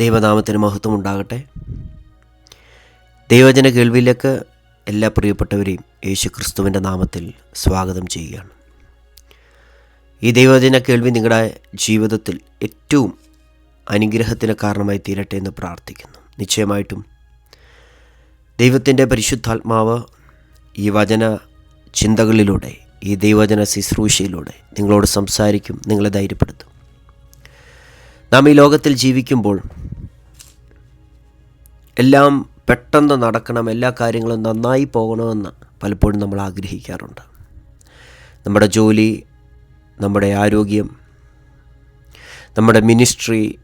ദൈവനാമത്തിന് മഹത്വം ഉണ്ടാകട്ടെ. ദൈവജന കേൾവിയിലേക്ക് എല്ലാ പ്രിയപ്പെട്ടവരെയും യേശു ക്രിസ്തുവിന്റെ നാമത്തിൽ സ്വാഗതം ചെയ്യുകയാണ്. ഈ ദൈവജന കേൾവി നിങ്ങളുടെ ജീവിതത്തിൽ ഏറ്റവും അനുഗ്രഹത്തിന് കാരണമായി തീരട്ടെ എന്ന് പ്രാർത്ഥിക്കുന്നു. നിശ്ചയമായിട്ടും ദൈവത്തിന്റെ പരിശുദ്ധാത്മാവ് ഈ വചന ചിന്തകളിലൂടെ ഈ ദൈവജന ശുശ്രൂഷയിലൂടെ നിങ്ങളോട് സംസാരിക്കും നിങ്ങളെ ധൈര്യപ്പെടുത്തും. നാം ഈ ലോകത്തിൽ ജീവിക്കുമ്പോൾ എല്ലാം പെട്ടെന്ന് നടക്കണം എല്ലാ കാര്യങ്ങളും നന്നായി പോകണമെന്ന് പലപ്പോഴും നമ്മൾ ആഗ്രഹിക്കാറുണ്ട്. നമ്മുടെ ജോലി നമ്മുടെ ആരോഗ്യം നമ്മുടെ മിനിസ്ട്രി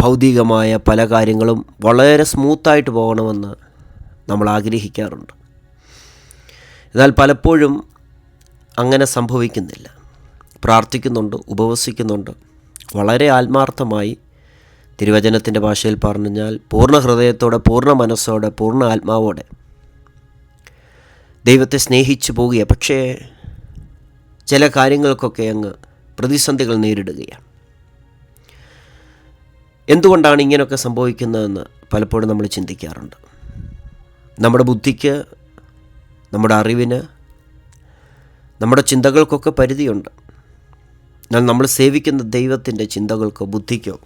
ഭൗതികമായ പല കാര്യങ്ങളും വളരെ സ്മൂത്തായിട്ട് പോകണമെന്ന് നമ്മൾ ആഗ്രഹിക്കാറുണ്ട്. എന്നാൽ പലപ്പോഴും അങ്ങനെ സംഭവിക്കുന്നില്ല. പ്രാർത്ഥിക്കുന്നുണ്ട് ഉപവസിക്കുന്നുണ്ട്. വളരെ ആത്മാർത്ഥമായി തിരുവചനത്തിന്റെ ഭാഷയിൽ പറഞ്ഞാൽ പൂർണ ഹൃദയത്തോടെ പൂർണ മനസ്സോടെ പൂർണ ആത്മാവോടെ ദൈവത്തെ സ്നേഹിച്ചു പോകുക. പക്ഷേ ചില കാര്യങ്ങൾക്കൊക്കെ അങ്ങ് പ്രതിസന്ധികൾ നേരിടുകയാണ്. എന്തുകൊണ്ടാണ് ഇങ്ങനെയൊക്കെ സംഭവിക്കുന്നതെന്ന് പലപ്പോഴും നമ്മൾ ചിന്തിക്കാറുണ്ട്. നമ്മുടെ ബുദ്ധിക്ക് നമ്മുടെ അറിവിന് നമ്മുടെ ചിന്തകൾക്കൊക്കെ പരിധിയുണ്ട്. എന്നാൽ നമ്മൾ സേവിക്കുന്ന ദൈവത്തിന്റെ ചിന്തകൾക്കോ ബുദ്ധിക്കോ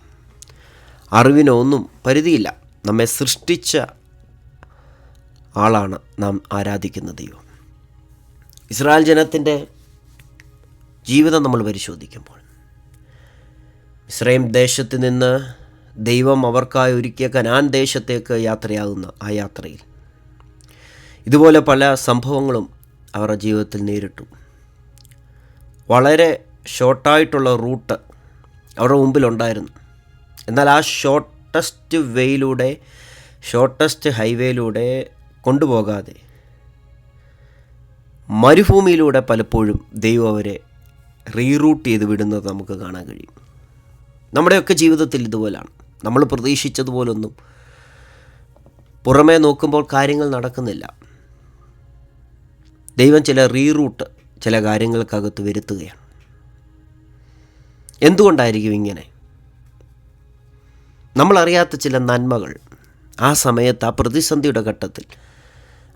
അറിവിനോ ഒന്നും പരിധിയില്ല. നമ്മെ സൃഷ്ടിച്ച ആളാണ് നാം ആരാധിക്കുന്ന ദൈവം. ഇസ്രായേൽ ജനത്തിന്റെ ജീവിതം നമ്മൾ പരിശോധിക്കുമ്പോൾ ഇസ്രയേം ദേശത്ത് നിന്ന് ദൈവം അവർക്കായി ഒരുക്കിയ കനാൻ ദേശത്തേക്ക് യാത്രയാകുന്ന ആ യാത്രയിൽ ഇതുപോലെ പല സംഭവങ്ങളും അവരുടെ ജീവിതത്തിൽ നേരിട്ടു. വളരെ ഷോർട്ടായിട്ടുള്ള റൂട്ട് അവരുടെ മുമ്പിലുണ്ടായിരുന്നു. എന്നാൽ ആ ഷോർട്ടസ്റ്റ് വേയിലൂടെ ഷോർട്ടസ്റ്റ് ഹൈവേയിലൂടെ കൊണ്ടുപോകാതെ മരുഭൂമിയിലൂടെ പലപ്പോഴും ദൈവം അവരെ റീറൂട്ട് ചെയ്ത് വിടുന്നത് നമുക്ക് കാണാൻ കഴിയും. നമ്മുടെയൊക്കെ ജീവിതത്തിൽ ഇതുപോലാണ്. നമ്മൾ പ്രതീക്ഷിച്ചതുപോലൊന്നും പുറമേ നോക്കുമ്പോൾ കാര്യങ്ങൾ നടക്കുന്നില്ല. ദൈവം ചില റീറൂട്ട് ചില കാര്യങ്ങൾക്കകത്ത് വരുത്തുകയാണ്. എന്തുകൊണ്ടായിരിക്കും ഇങ്ങനെ? നമ്മളറിയാത്ത ചില നന്മകൾ ആ സമയത്ത് ആ പ്രതിസന്ധിയുടെ ഘട്ടത്തിൽ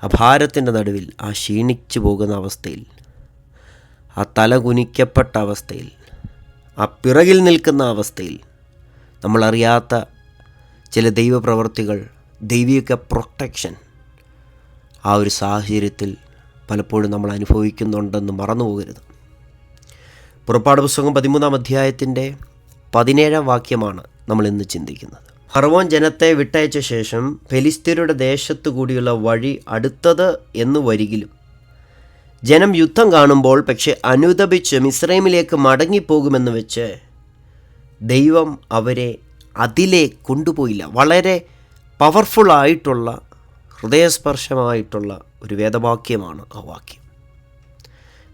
ആ ഭാരത്തിന്റെ നടുവിൽ ആ ക്ഷീണിച്ചു പോകുന്ന അവസ്ഥയിൽ ആ തല കുനിക്കപ്പെട്ട അവസ്ഥയിൽ ആ പിറകിൽ നിൽക്കുന്ന അവസ്ഥയിൽ നമ്മളറിയാത്ത ചില ദൈവപ്രവർത്തികൾ ദൈവിക പ്രൊട്ടക്ഷൻ ആ ഒരു സാഹചര്യത്തിൽ പലപ്പോഴും നമ്മൾ അനുഭവിക്കുന്നുണ്ടെന്ന് മറന്നു പോകരുത് പുറപ്പാട് പുസ്തകം പതിമൂന്നാം അധ്യായത്തിന്റെ പതിനേഴാം വാക്യമാണ് നമ്മൾ ഇന്ന് ചിന്തിക്കുന്നത്. ഫറവോൻ ജനത്തെ വിട്ടയച്ച ശേഷം ഫെലിസ്തീനയുടെ ദേശത്തു കൂടിയുള്ള വഴി അടുത്തത് എന്ന് വരികിലും. ജനം യുദ്ധം കാണുമ്പോൾ പക്ഷെ അനുദപിച്ച് മിസ്രൈമിലേക്ക് മടങ്ങിപ്പോകുമെന്ന് വെച്ച് ദൈവം അവരെ അതിലെ കൊണ്ടുപോയില്ല. വളരെ പവർഫുള്ളായിട്ടുള്ള ഹൃദയസ്പർശമായിട്ടുള്ള ഒരു വേദവാക്യമാണ് ആ വാക്യം.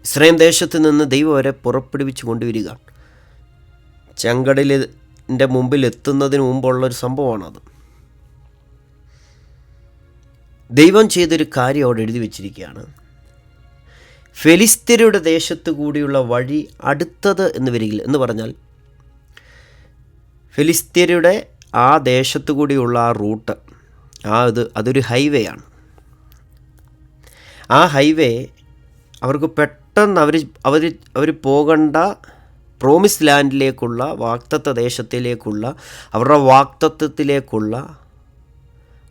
ഇസ്രായേൽ ദേശത്ത് നിന്ന് ദൈവം അവരെ പുറപ്പെടുവിച്ച് കൊണ്ടുവരികയാണ്. ചെങ്കടലിന്റെ മുമ്പിൽ എത്തുന്നതിന് മുമ്പുള്ളൊരു സംഭവമാണത്. ദൈവം ചെയ്തൊരു കാര്യം അവിടെ എഴുതി വച്ചിരിക്കുകയാണ്. ഫെലിസ്തീനയുടെ ദേശത്തു കൂടിയുള്ള വഴി അടുത്തത് എന്ന് വരികില്ല എന്ന് പറഞ്ഞാൽ ഫിലിസ്തീനയുടെ ആ ദേശത്തു കൂടിയുള്ള ആ റൂട്ട് ആ ഇത് അതൊരു ഹൈവേ ആണ്. ആ ഹൈവേ അവർക്ക് പെട്ടെന്ന് അവർ അവർ അവർ പോകേണ്ട പ്രോമിസ് ലാൻഡിലേക്കുള്ള വാക്തത്വ ദേശത്തിലേക്കുള്ള അവരുടെ വാക്തത്വത്തിലേക്കുള്ള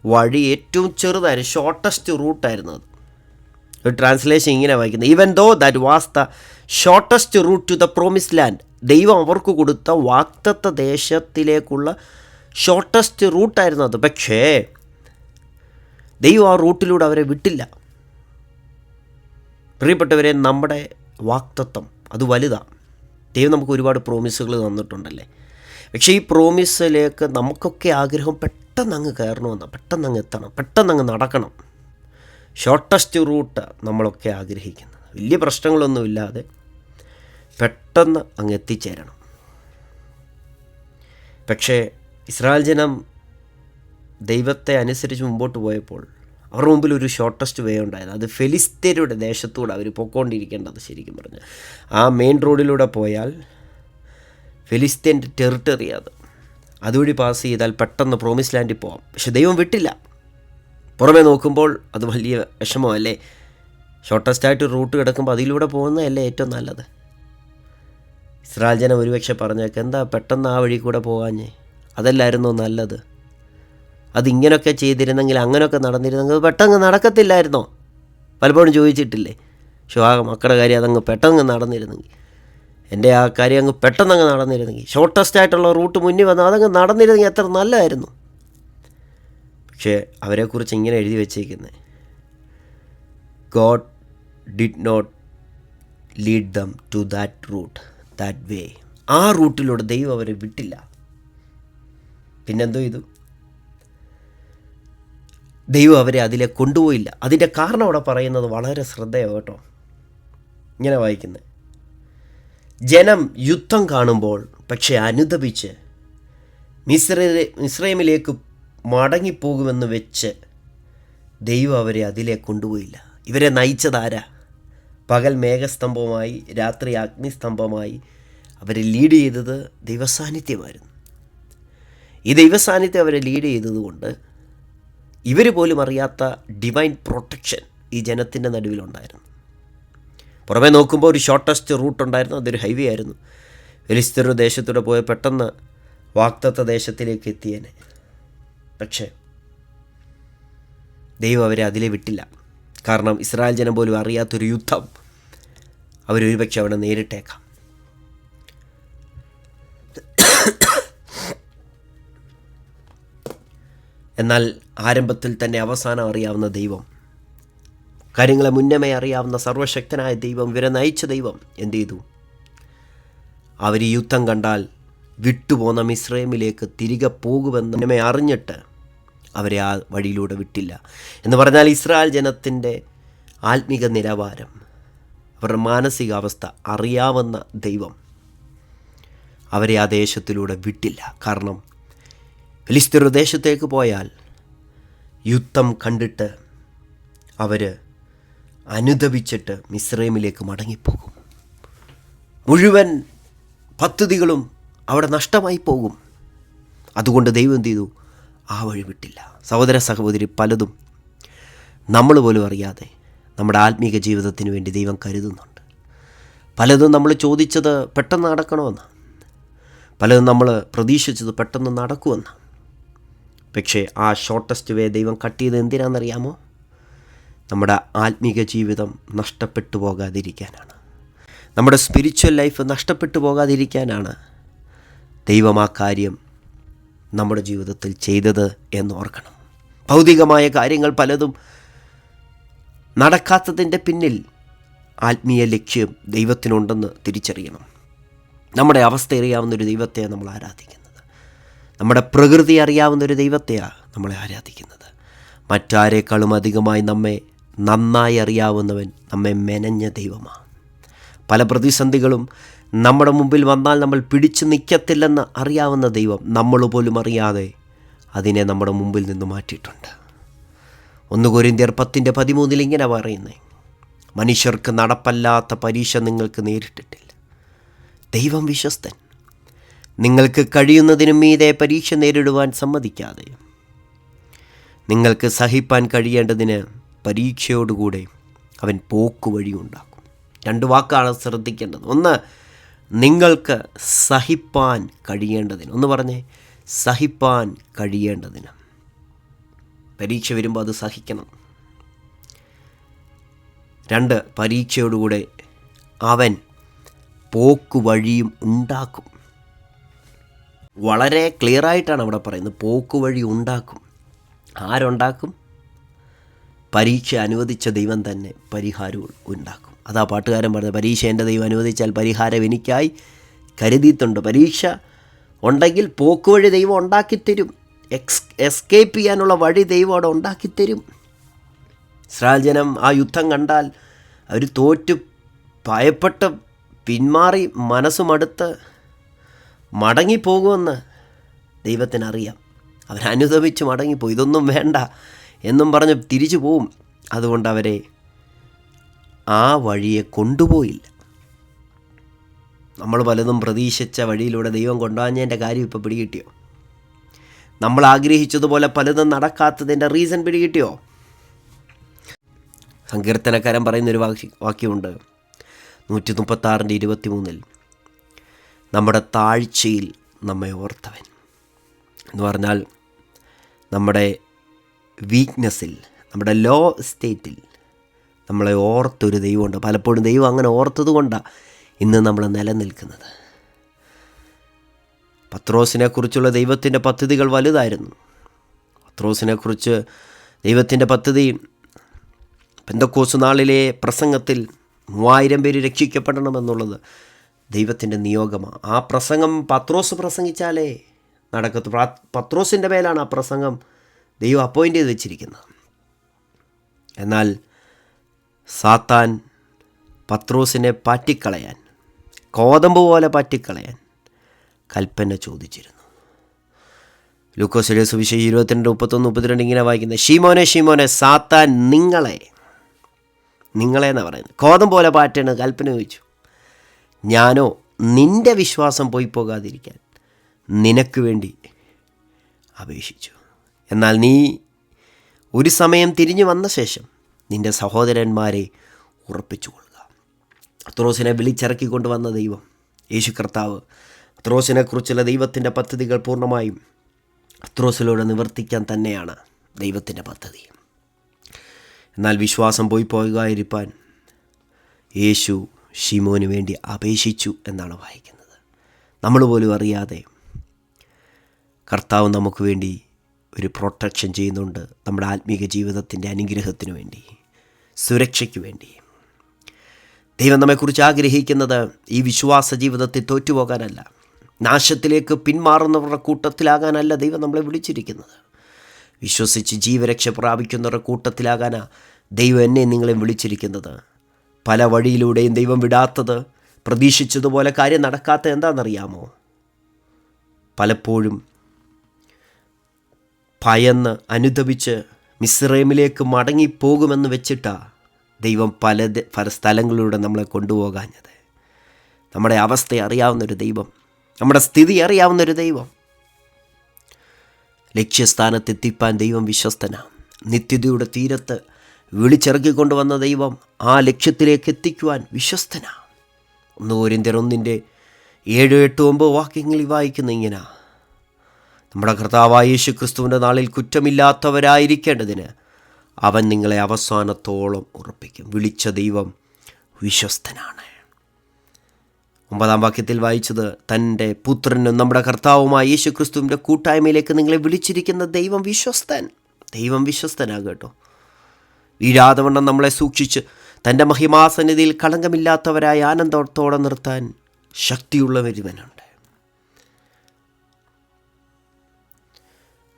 വഴി ഏറ്റവും ചെറുതായിരുന്നു ഷോർട്ടസ്റ്റ് റൂട്ടായിരുന്നു അത്. ഒരു ട്രാൻസ്ലേഷൻ ഇങ്ങനെ വായിക്കുന്നത് even though that was the shortest route to the promise land ദൈവം അവർക്ക് കൊടുത്ത വാക്തത്വ ദേശത്തിലേക്കുള്ള ഷോർട്ടസ്റ്റ് റൂട്ടായിരുന്നു അത്. പക്ഷേ ദൈവം ആ റൂട്ടിലൂടെ അവരെ വിട്ടില്ല. പ്രിയപ്പെട്ടവരെ നമ്മുടെ വാക്തത്വം അത് വലുതാണ് ദൈവം നമുക്ക് ഒരുപാട് പ്രോമിസുകൾ തന്നിട്ടുണ്ടല്ലേ? പക്ഷേ ഈ പ്രോമിസിലേക്ക് നമുക്കൊക്കെ ആഗ്രഹം പെട്ടെന്ന് അങ്ങ് കയറണമെന്ന് പെട്ടെന്ന് അങ്ങ് എത്തണം പെട്ടെന്ന് അങ്ങ് നടക്കണം. ഷോർട്ടസ്റ്റ് റൂട്ട് നമ്മളൊക്കെ ആഗ്രഹിക്കുന്നത്. വലിയ പ്രശ്നങ്ങളൊന്നുമില്ലാതെ പെട്ടെന്ന് അങ്ങ് എത്തിച്ചേരണം. പക്ഷേ ഇസ്രായേൽ ജനം ദൈവത്തെ അനുസരിച്ച് മുമ്പോട്ട് പോയപ്പോൾ അവരുടെ മുമ്പിൽ ഒരു ഷോർട്ടസ്റ്റ് വേ ഉണ്ടായിരുന്നു. അത് ഫെലിസ്തീനയുടെ ദേശത്തൂടെ അവർ പൊക്കോണ്ടിരിക്കേണ്ടത് ശരിക്കും പറഞ്ഞാൽ ആ മെയിൻ റോഡിലൂടെ പോയാൽ ഫെലിസ്തീന്റെ ടെറിട്ടറി അത്. അതുവഴി പാസ് ചെയ്താൽ പെട്ടെന്ന് പ്രോമിസ് ലാൻഡിൽ പോവാം. പക്ഷെ ദൈവം വിട്ടില്ല. പുറമേ നോക്കുമ്പോൾ അത് വലിയ വിഷമമല്ലേ? ഷോർട്ടസ്റ്റ് ആയിട്ട് റൂട്ട് കിടക്കുമ്പോൾ അതിലൂടെ പോകുന്നതല്ലേ ഏറ്റവും നല്ലത്. ഇസ്രായേൽ ജനം ഒരുപക്ഷെ പറഞ്ഞേക്ക് എന്താ പെട്ടെന്ന് ആ വഴി കൂടെ പോകാഞ്ഞേ അതല്ലായിരുന്നോ നല്ലത്? അതിങ്ങനൊക്കെ ചെയ്തിരുന്നെങ്കിൽ അങ്ങനെയൊക്കെ നടന്നിരുന്നെങ്കിൽ പെട്ടെന്ന് നടക്കത്തില്ലായിരുന്നോ? പലപ്പോഴും ചോദിച്ചിട്ടില്ലേ? ആ മക്കളുടെ കാര്യം അതങ്ങ് പെട്ടെന്ന് നടന്നിരുന്നെങ്കിൽ. എന്റെ ആ കാര്യം അങ്ങ് പെട്ടെന്ന് അങ്ങ് നടന്നിരുന്നെങ്കിൽ. ഷോർട്ടസ്റ്റ് ആയിട്ടുള്ള റൂട്ട് മുന്നിൽ വന്നാൽ അതങ്ങ് നടന്നിരുന്നെങ്കിൽ എത്ര നല്ലതായിരുന്നു. പക്ഷേ അവരെക്കുറിച്ച് ഇങ്ങനെ എഴുതി വെച്ചേക്കുന്നത് God did not lead them to that route that way ആ റൂട്ടിലൂടെ ദൈവം അവരെ വിട്ടില്ല. പിന്നെന്തോ ചെയ്തു ദൈവം അവരെ അതിലെ കൊണ്ടുപോയില്ല. അതിന്റെ കാരണം അവിടെ പറയുന്നത് വളരെ ശ്രദ്ധയാണ് കേട്ടോ. ഇങ്ങനെ വായിക്കുന്നത് ജനം യുദ്ധം കാണുമ്പോൾ പക്ഷേ അനുദപിച്ച് മിശ്രയിലെ മിശ്രൈമിലേക്ക് മടങ്ങിപ്പോകുമെന്ന് വെച്ച് ദൈവം അവരെ അതിലെ കൊണ്ടുപോയില്ല. ഇവരെ നയിച്ചതാരാ പകൽ മേഘസ്തംഭമായി രാത്രി അഗ്നിസ്തംഭമായി അവരെ ലീഡ് ചെയ്തത് ദൈവസാന്നിധ്യമായിരുന്നു. ഈ ദൈവസാന്നിധ്യം അവരെ ലീഡ് ചെയ്തതുകൊണ്ട് ഇവർ പോലും അറിയാത്ത ഡിവൈൻ പ്രൊട്ടക്ഷൻ ഈ ജനത്തിന്റെ നടുവിലുണ്ടായിരുന്നു. പുറമേ നോക്കുമ്പോൾ ഒരു ഷോർട്ടസ്റ്റ് റൂട്ട് ഉണ്ടായിരുന്നു അതൊരു ഹൈവേ ആയിരുന്നു. ഫിലിസ്തീനു ദേശത്തൂടെ പോയ പെട്ടെന്ന് വാക്തത്വ ദേശത്തിലേക്ക് എത്തിയേനെ. പക്ഷേ ദൈവം അവരെ അതിലെ വിട്ടില്ല. കാരണം ഇസ്രായേൽ ജനം പോലും അറിയാത്തൊരു യുദ്ധം അവരൊരുപക്ഷെ അവിടെ നേരിട്ടേക്കാം. എന്നാൽ ആരംഭത്തിൽ തന്നെ അവസാനം അറിയാവുന്ന ദൈവം. കാര്യങ്ങളെ മുന്നമേ അറിയാവുന്ന സർവശക്തനായ ദൈവം ഇവരെ നയിച്ച ദൈവം എന്തു ചെയ്തു? അവർ യുദ്ധം കണ്ടാൽ വിട്ടുപോന്ന മിശ്രമിലേക്ക് തിരികെ പോകുമെന്ന് മുന്നമേ അറിഞ്ഞിട്ട് അവരെ ആ വഴിയിലൂടെ വിട്ടില്ല. എന്ന് പറഞ്ഞാൽ ഇസ്രായേൽ ജനത്തിന്റെ ആത്മീക നിലവാരം അവരുടെ മാനസികാവസ്ഥ അറിയാവുന്ന ദൈവം അവരെ ആ ദേശത്തിലൂടെ വിട്ടില്ല. കാരണം ഫിലിസ്തീർ ദേശത്തേക്ക് പോയാൽ യുദ്ധം കണ്ടിട്ട് അവർ അനുദപിച്ചിട്ട് മിസ്രൈമിലേക്ക് മടങ്ങിപ്പോകും. മുഴുവൻ പദ്ധതികളും അവിടെ നഷ്ടമായി പോകും. അതുകൊണ്ട് ദൈവം എന്ത് ചെയ്തു? ആ വഴി വിട്ടില്ല. സഹോദര സഹോദരി പലതും നമ്മൾ പോലും അറിയാതെ നമ്മുടെ ആത്മീക ജീവിതത്തിന് വേണ്ടി ദൈവം കരുതുന്നുണ്ട്. പലതും നമ്മൾ ചോദിച്ചത് പെട്ടെന്ന് നടക്കണമെന്ന് പലതും നമ്മൾ പ്രതീക്ഷിച്ചത് പെട്ടെന്ന് നടക്കുമെന്ന് പക്ഷേ ആ ഷോർട്ടസ്റ്റ് വേ ദൈവം കട്ട് ചെയ്ത് എന്തിനാണെന്നറിയാമോ? നമ്മുടെ ആത്മീക ജീവിതം നഷ്ടപ്പെട്ടു പോകാതിരിക്കാനാണ്. നമ്മുടെ സ്പിരിച്വൽ ലൈഫ് നഷ്ടപ്പെട്ടു പോകാതിരിക്കാനാണ് ദൈവം ആ കാര്യം നമ്മുടെ ജീവിതത്തിൽ ചെയ്തത് എന്ന് ഓർക്കണം. ഭൗതികമായ കാര്യങ്ങൾ പലതും നടക്കാത്തതിന്റെ പിന്നിൽ ആത്മീയ ലക്ഷ്യം ദൈവത്തിനുണ്ടെന്ന് തിരിച്ചറിയണം. നമ്മുടെ അവസ്ഥ അറിയാവുന്ന ഒരു ദൈവത്തെ നമ്മൾ ആരാധിക്കുന്നത്. നമ്മുടെ പ്രകൃതി അറിയാവുന്ന ഒരു ദൈവത്തെയാണ് നമ്മളെ ആരാധിക്കുന്നത്. മറ്റാരേക്കാളും അധികമായി നമ്മെ നന്നായി അറിയാവുന്നവൻ നമ്മെ മെനഞ്ഞ ദൈവമാണ്. പല പ്രതിസന്ധികളും നമ്മുടെ മുമ്പിൽ വന്നാൽ നമ്മൾ പിടിച്ചു നിൽക്കത്തില്ലെന്ന് അറിയാവുന്ന ദൈവം നമ്മൾ പോലും അറിയാതെ അതിനെ നമ്മുടെ മുമ്പിൽ നിന്ന് മാറ്റിയിട്ടുണ്ട്. ഒന്ന് കൊരിന്ത്യർ പത്തിന്റെ പതിമൂന്നിൽ ഇങ്ങനെ പറയുന്നേ മനുഷ്യർക്ക് നടപ്പല്ലാത്ത പരീക്ഷ നിങ്ങൾക്ക് നേരിട്ടിട്ടില്ല. ദൈവം വിശ്വസ്തൻ. നിങ്ങൾക്ക് കഴിയുന്നതിനും മീതെ പരീക്ഷ നേരിടുവാൻ സമ്മതിക്കാതെ. നിങ്ങൾക്ക് സഹിപ്പാൻ കഴിയേണ്ടതിന് പരീക്ഷയോടുകൂടെ അവൻ പോക്കുവഴിയുണ്ടാക്കും രണ്ട് വാക്കാണ് ശ്രദ്ധിക്കേണ്ടത്. ഒന്ന് നിങ്ങൾക്ക് സഹിപ്പാൻ കഴിയേണ്ടതിന്. ഒന്ന് പറഞ്ഞേ സഹിപ്പാൻ കഴിയേണ്ടതിന്. പരീക്ഷ വരുമ്പോൾ അത് സഹിക്കണം. രണ്ട് പരീക്ഷയോടുകൂടെ അവൻ പോക്കുവഴിയും ഉണ്ടാക്കും. വളരെ ക്ലിയർ ആയിട്ടാണ് അവിടെ പറയുന്നത്. പോക്കുവഴി ഉണ്ടാക്കും. ആരുണ്ടാക്കും? പരീക്ഷ അനുവദിച്ച ദൈവം തന്നെ പരിഹാരവും ഉണ്ടാക്കും. അതാ പാട്ടുകാരൻ പറഞ്ഞത് പരീക്ഷ എന്റെ ദൈവം അനുവദിച്ചാൽ പരിഹാരം എനിക്കായി കരുതിയിട്ടുണ്ട്. പരീക്ഷ ഉണ്ടെങ്കിൽ പോക്കുവഴി ദൈവം ഉണ്ടാക്കിത്തരും. എക്സ് എസ്കേപ്പ് ചെയ്യാനുള്ള വഴി ദൈവം അവിടെ ഉണ്ടാക്കിത്തരും. ഇസ്രായേൽ ജനം ആ യുദ്ധം കണ്ടാൽ അവർ തോറ്റു ഭയപ്പെട്ട് പിന്മാറി മനസ്സുമടുത്ത് മടങ്ങിപ്പോകുമെന്ന് ദൈവത്തിനറിയാം. അവരനുദപിച്ച് മടങ്ങിപ്പോയി ഇതൊന്നും വേണ്ട എന്നും പറഞ്ഞ് തിരിച്ചു പോവും. അതുകൊണ്ട് അവരെ ആ വഴിയെ കൊണ്ടുപോയില്ല. നമ്മൾ പലതും പ്രതീക്ഷിച്ച വഴിയിലൂടെ ദൈവം കൊണ്ടുപോകാഞ്ഞതിന്റെ കാര്യം ഇപ്പോൾ പിടികിട്ടിയോ? നമ്മൾ ആഗ്രഹിച്ചതുപോലെ പലതും നടക്കാത്തതിന്റെ റീസൺ പിടികിട്ടിയോ? സങ്കീർത്തനക്കാരൻ പറയുന്നൊരു വാക്യ വാക്യമുണ്ട്. നൂറ്റി മുപ്പത്താറിന്റെ ഇരുപത്തി മൂന്നിൽ നമ്മുടെ താഴ്ചയിൽ നമ്മെ ഓർത്തവൻ. എന്ന് പറഞ്ഞാൽ നമ്മുടെ വീക്ക്നെസ്സിൽ നമ്മുടെ ലോ സ്റ്റേറ്റിൽ നമ്മളെ ഓർത്തൊരു ദൈവമുണ്ട്. പലപ്പോഴും ദൈവം അങ്ങനെ ഓർത്തത് കൊണ്ടാണ് ഇന്ന് നമ്മൾ നിലനിൽക്കുന്നത്. പത്രോസിനെ കുറിച്ചുള്ള ദൈവത്തിന്റെ പദ്ധതികൾ വലുതായിരുന്നു. പത്രോസിനെക്കുറിച്ച് ദൈവത്തിന്റെ പദ്ധതി പെന്തക്കോസ് നാളിലെ പ്രസംഗത്തിൽ മൂവായിരം പേര് രക്ഷിക്കപ്പെടണമെന്നുള്ളത് ദൈവത്തിന്റെ നിയോഗമാണ് ആ പ്രസംഗം പത്രോസ് പ്രസംഗിച്ചാലേ നടക്കത്തു. പത്രോസിന്റെ മേലാണ് ആ പ്രസംഗം ദൈവം അപ്പോയിന്റ് ചെയ്ത് വെച്ചിരിക്കുന്നത്. എന്നാൽ സാത്താൻ പത്രോസിനെ പാറ്റിക്കളയാൻ കോതമ്പ് പോലെ പാറ്റിക്കളയാൻ കൽപ്പന ചോദിച്ചിരുന്നു. ലൂക്കോസിലെ സുവിശേഷം ഇരുപത്തിരണ്ട് മുപ്പത്തൊന്ന് മുപ്പത്തിരണ്ട് ഇങ്ങനെ വായിക്കുന്നത് ഷീമോനെ ഷീമോനെ സാത്താൻ നിങ്ങളെ നിങ്ങളെ എന്നാണ് പറയുന്നത്. കോതം പോലെ പാറ്റാണ് കൽപ്പന ചോദിച്ചു. ഞാനോ നിന്റെ വിശ്വാസം പോയി പോകാതിരിക്കാൻ നിനക്ക് വേണ്ടി അപേക്ഷിച്ചു. എന്നാൽ നീ ഒരു സമയം തിരിഞ്ഞു വന്ന ശേഷം നിന്റെ സഹോദരന്മാരെ ഉറപ്പിച്ചു കൊള്ളുക. അത്രോസിനെ വിളിച്ചിറക്കിക്കൊണ്ട് വന്ന ദൈവം യേശു കർത്താവ് അത്രോസിനെക്കുറിച്ചുള്ള ദൈവത്തിന്റെ പദ്ധതികൾ പൂർണമായും അത്രോസിലൂടെ നിവർത്തിക്കാൻ തന്നെയാണ് ദൈവത്തിന്റെ പദ്ധതി. എന്നാൽ വിശ്വാസം പോയി പോകാതിരിപ്പാൻ യേശു ഷിമോന് വേണ്ടി അപേക്ഷിച്ചു എന്നാണ് വായിക്കുന്നത്. നമ്മൾ പോലും അറിയാതെ കർത്താവ് നമുക്ക് വേണ്ടി ഒരു പ്രൊട്ടക്ഷൻ ചെയ്യുന്നുണ്ട് നമ്മുടെ ആത്മീക ജീവിതത്തിന്റെ അനുഗ്രഹത്തിന് വേണ്ടി സുരക്ഷയ്ക്ക് വേണ്ടി. ദൈവം നമ്മെക്കുറിച്ച് ആഗ്രഹിക്കുന്നത് ഈ വിശ്വാസ ജീവിതത്തിൽ തോറ്റുപോകാനല്ല നാശത്തിലേക്ക് പിന്മാറുന്നവരുടെ കൂട്ടത്തിലാകാനല്ല ദൈവം നമ്മളെ വിളിച്ചിരിക്കുന്നത്. വിശ്വസിച്ച് ജീവരക്ഷ പ്രാപിക്കുന്നവരുടെ കൂട്ടത്തിലാകാനാണ് ദൈവം എന്നെ നിങ്ങളെ വിളിച്ചിരിക്കുന്നത്. പല വഴിയിലൂടെയും ദൈവം വിടാത്തത് പ്രതീക്ഷിച്ചതുപോലെ കാര്യം നടക്കാത്ത എന്താണെന്നറിയാമോ? പലപ്പോഴും ഭയന്ന് അനുദപിച്ച് മിസ്രൈമിലേക്ക് മടങ്ങിപ്പോകുമെന്ന് വെച്ചിട്ടാ ദൈവം പല പല സ്ഥലങ്ങളിലൂടെ നമ്മളെ കൊണ്ടുപോകാഞ്ഞത്. നമ്മുടെ അവസ്ഥ അറിയാവുന്നൊരു ദൈവം നമ്മുടെ സ്ഥിതി അറിയാവുന്നൊരു ദൈവം. ലക്ഷ്യസ്ഥാനത്തെത്തിപ്പാൻ ദൈവം വിശ്വസ്തനാണ് നിത്യതയുടെ തീരത്ത് വിളിച്ചിറക്കിക്കൊണ്ടുവന്ന ദൈവം ആ ലക്ഷ്യത്തിലേക്ക് എത്തിക്കുവാൻ വിശ്വസ്തനാണ് ഒന്ന് കോരിന്ത്യർ ഒന്നിന്റെ ഏഴ് എട്ട് ഒമ്പത് വാക്യങ്ങളിൽ വായിക്കുന്ന ഇങ്ങനെ. നമ്മുടെ കർത്താവായ യേശു ക്രിസ്തുവിന്റെ നാളിൽ കുറ്റമില്ലാത്തവരായിരിക്കേണ്ടതിന് അവൻ നിങ്ങളെ അവസാനത്തോളം ഉറപ്പിക്കും. വിളിച്ച ദൈവം വിശ്വസ്തനാണ്. ഒമ്പതാം വാക്യത്തിൽ വായിച്ചത് തന്റെ പുത്രനും നമ്മുടെ കർത്താവുമായ യേശു ക്രിസ്തുവിന്റെ കൂട്ടായ്മയിലേക്ക് നിങ്ങളെ വിളിച്ചിരിക്കുന്ന ദൈവം വിശ്വസ്തൻ. ദൈവം വിശ്വസ്തനാകട്ടോ കേട്ടോ. വീഴാതവണ്ണം നമ്മളെ സൂക്ഷിച്ച് തന്റെ മഹിമാസന്നിധിയിൽ കളങ്കമില്ലാത്തവരായി ആനന്ദത്തോടെ നിർത്താൻ ശക്തിയുള്ള വരുവനുണ്ട്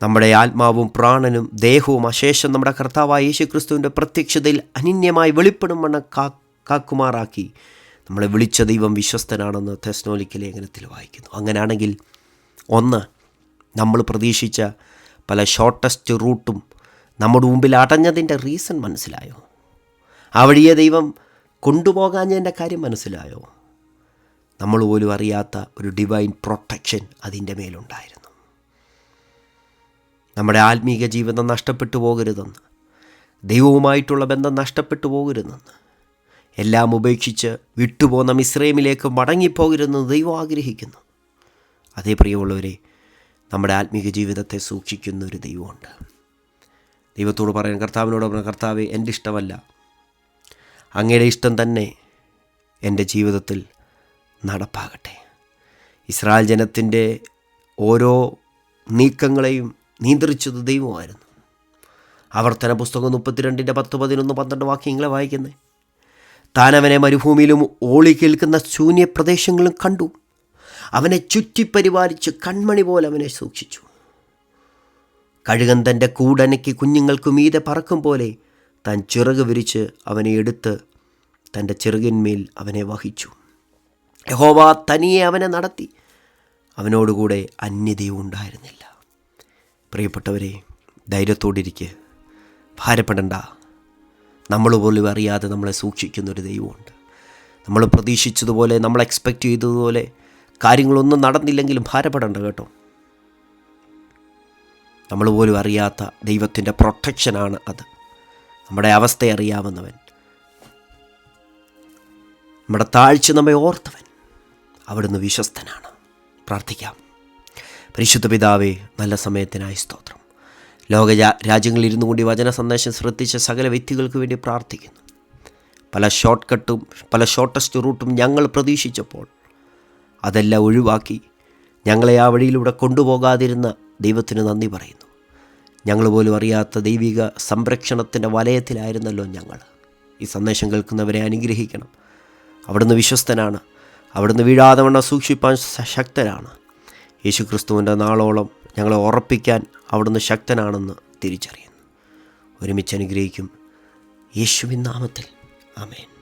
നമ്മുടെ ആത്മാവും പ്രാണനും ദേഹവും അശേഷം നമ്മുടെ കർത്താവായ യേശുക്രിസ്തുവിന്റെ പ്രത്യക്ഷതയിൽ അനിന്യമായി വെളിപ്പെടും വണ്ണം കാ കാക്കുമാറാക്കി നമ്മളെ വിളിച്ച ദൈവം വിശ്വസ്തനാണെന്ന് തെസ്നോലിക്ക ലേഖനത്തിൽ വായിക്കുന്നു. അങ്ങനെയാണെങ്കിൽ ഒന്ന് നമ്മൾ പ്രതീക്ഷിച്ച പല ഷോർട്ടസ്റ്റ് റൂട്ടും നമ്മുടെ മുമ്പിൽ അടഞ്ഞതിന്റെ റീസൺ മനസ്സിലായോ? ആ വഴിയെ ദൈവം കൊണ്ടുപോകാഞ്ഞതിന്റെ കാര്യം മനസ്സിലായോ? നമ്മൾ പോലും അറിയാത്ത ഒരു ഡിവൈൻ പ്രൊട്ടക്ഷൻ അതിന്റെ മേലുണ്ടായിരുന്നു. നമ്മുടെ ആത്മീക ജീവിതം നഷ്ടപ്പെട്ടു പോകരുതെന്ന് ദൈവവുമായിട്ടുള്ള ബന്ധം നഷ്ടപ്പെട്ടു പോകരുതെന്ന് എല്ലാം ഉപേക്ഷിച്ച് വിട്ടുപോകുന്ന മിശ്രൈമിലേക്ക് മടങ്ങിപ്പോകരുതെന്ന് ദൈവം ആഗ്രഹിക്കുന്നു. അതേ പ്രിയമുള്ളവരെ നമ്മുടെ ആത്മീക ജീവിതത്തെ സൂക്ഷിക്കുന്ന ഒരു ദൈവമുണ്ട്. ദൈവത്തോട് പറയാൻ കർത്താവിനോട് പറഞ്ഞ കർത്താവെ എന്റെ ഇഷ്ടമല്ല. അങ്ങയുടെ ഇഷ്ടം തന്നെ എന്റെ ജീവിതത്തിൽ നടപ്പാകട്ടെ. ഇസ്രായേൽ ജനത്തിന്റെ ഓരോ നീക്കങ്ങളെയും നിയന്ത്രിച്ചത് ദൈവമായിരുന്നു. ആവർത്തന പുസ്തകം മുപ്പത്തിരണ്ടിന്റെ പത്ത് പതിനൊന്ന് പന്ത്രണ്ട് വാക്യങ്ങളെ വായിക്കുന്നത് താനവനെ മരുഭൂമിയിലും ഓളി കേൾക്കുന്ന ശൂന്യപ്രദേശങ്ങളും കണ്ടു. അവനെ ചുറ്റിപ്പരിപാലിച്ച് കൺമണി പോലെ അവനെ സൂക്ഷിച്ചു. കഴുകൻ തന്റെ കൂടനയ്ക്ക് കുഞ്ഞുങ്ങൾക്ക് മീതെ പറക്കും പോലെ താൻ ചിറക് വിരിച്ച് അവനെ എടുത്ത് തന്റെ ചിറകിന്മേൽ അവനെ വഹിച്ചു. യഹോവ തനിയെ അവനെ നടത്തി. അവനോടുകൂടെ അന്യതയും ഉണ്ടായിരുന്നില്ല. പ്രിയപ്പെട്ടവരെ ധൈര്യത്തോടിരിക്കുക ഭാരപ്പെടണ്ട. നമ്മൾ പോലും അറിയാതെ നമ്മളെ സൂക്ഷിക്കുന്നൊരു ദൈവമുണ്ട്. നമ്മൾ പ്രതീക്ഷിച്ചതുപോലെ നമ്മൾ എക്സ്പെക്റ്റ് ചെയ്തതുപോലെ കാര്യങ്ങളൊന്നും നടന്നില്ലെങ്കിലും ഭാരപ്പെടണ്ട കേട്ടോ. നമ്മൾ പോലും അറിയാത്ത ദൈവത്തിന്റെ പ്രൊട്ടക്ഷനാണ് അത്. നമ്മുടെ അവസ്ഥ അറിയാവുന്നവൻ. നമ്മുടെ താഴ്ച നമ്മെ ഓർത്തവൻ. അവിടുന്ന് വിശ്വസ്തനാണ്. പ്രാർത്ഥിക്കാം. പരിശുദ്ധ പിതാവേ നല്ല സമയത്തിനായി സ്തോത്രം. ലോക രാജ്യങ്ങളിൽ ഇരുന്നു കൂടി വചന സന്ദേശം ശ്രദ്ധിച്ച സകല വ്യക്തികൾക്ക് വേണ്ടി പ്രാർത്ഥിക്കുന്നു. പല ഷോർട്ട് കട്ടും പല ഷോർട്ടസ്റ്റ് റൂട്ടും ഞങ്ങൾ പ്രതീക്ഷിച്ചപ്പോൾ അതെല്ലാം ഒഴിവാക്കി ഞങ്ങളെ ആ വഴിയിലൂടെ കൊണ്ടുപോകാതിരുന്ന ദൈവത്തിന് നന്ദി പറയുന്നു. ഞങ്ങൾ പോലും അറിയാത്ത ദൈവിക സംരക്ഷണത്തിന്റെ വലയത്തിലായിരുന്നല്ലോ ഞങ്ങൾ. ഈ സന്ദേശം കേൾക്കുന്നവരെ അനുഗ്രഹിക്കണം. അവിടുന്ന് വിശ്വസ്തനാണ്. അവിടുന്ന് വീഴാതെ വണ്ണം സൂക്ഷിപ്പാൻ ശക്തനാണ് യേശുക്രിസ്തുവിന്റെ നാളോളം ഞങ്ങളെ ഉറപ്പിക്കാൻ അവിടുന്ന് ശക്തനാണെന്ന് തിരിച്ചറിയുന്നു. ഒരുമിച്ച് അനുഗ്രഹിക്കും. യേശുവിൻ നാമത്തിൽ. ആമേൻ.